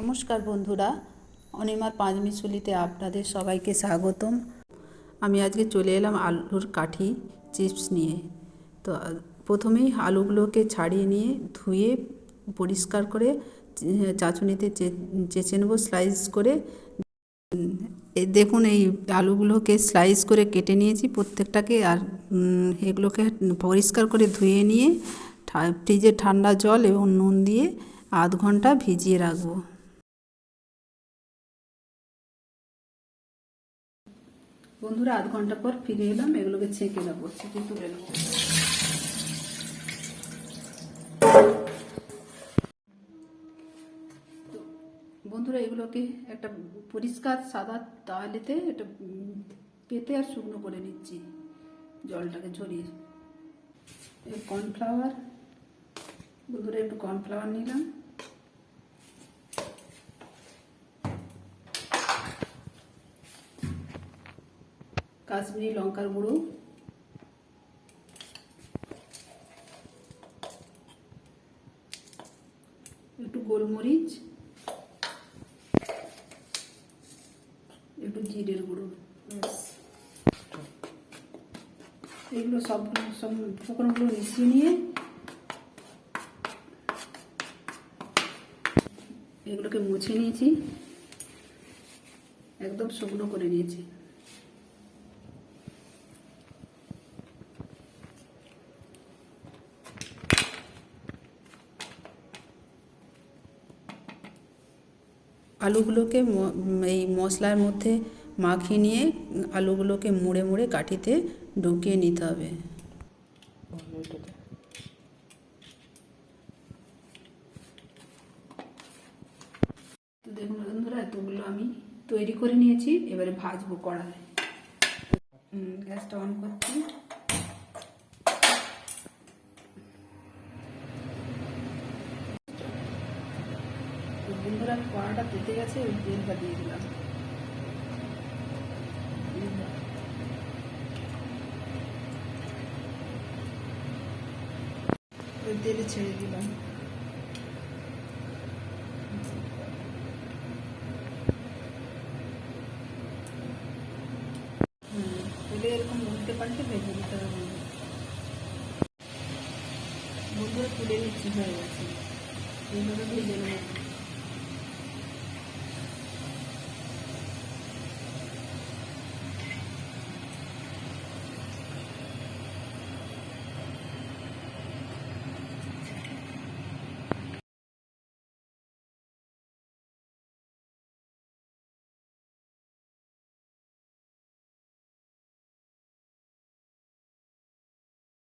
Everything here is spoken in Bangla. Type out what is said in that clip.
নমস্কার বন্ধুরা, অনিমার পাঁচ পাঁচমিশুলিতে আপনাদের সবাইকে স্বাগতম। আমি আজকে চলে এলাম আলুর কাঠি চিপস নিয়ে। তো, প্রথমেই আলুগুলোকে ছাড়িয়ে নিয়ে ধুয়ে পরিষ্কার করে চাচুনিতে চেঁচে নেব স্লাইস করে। দেখুন এই আলুগুলোকে স্লাইস করে কেটে নিয়েছি প্রত্যেকটাকে আর এগুলোকে পরিষ্কার করে ধুয়ে নিয়ে ফ্রিজে ঠান্ডা জল এবং নুন দিয়ে আধ ঘণ্টা ভিজিয়ে রাখব। বন্ধুরা, আধ ঘণ্টা পর ফিরে এলাম, এগুলোকে ছেঁকে নেব, ছেঁকে তুলে নেব। বন্ধুরা, এগুলোকে একটা পরিষ্কার সাদা তালেতে একটা পেতে আর শুকনো করে নিচ্ছি, জলটাকে ঝরিয়ে। কর্নফ্লাওয়ার বন্ধুরা, একটু কর্নফ্লাওয়ার নিলাম। কাশ্মীরি লঙ্কার গুঁড়ো। একটু গোলমরিচ। একটু জিরের গুঁড়ো এগুলো সব সব উপকরণগুলো মিশিয়ে নিয়ে এগুলোকে মুছে নিয়েছি। একদম শুকনো করে নিয়েছি। আলুগুলোকে এই মশলার মধ্যে মাখিয়ে নিয়ে আলুগুলোকে মুড়ে মুড়ে কাঠিতে ঢুকিয়ে নিতে হবে। তো দেখুন বন্ধুরা এতগুলো আমি তৈরি করে নিয়েছি এবারে ভাজবো হুম, গ্যাসটা অন করছি। বন্ধুরা কড়াটা পেতে গেছে ওই তেলটা দিয়ে দিলাম। তেলে ছেড়ে দিলাম। তেলে এরকম উল্টে পাল্টে ভেজে দিতে হবে। বন্ধুরা, তুলে নিচ্ছি, হয়ে গেছে। এইভাবে ভেজে নেব।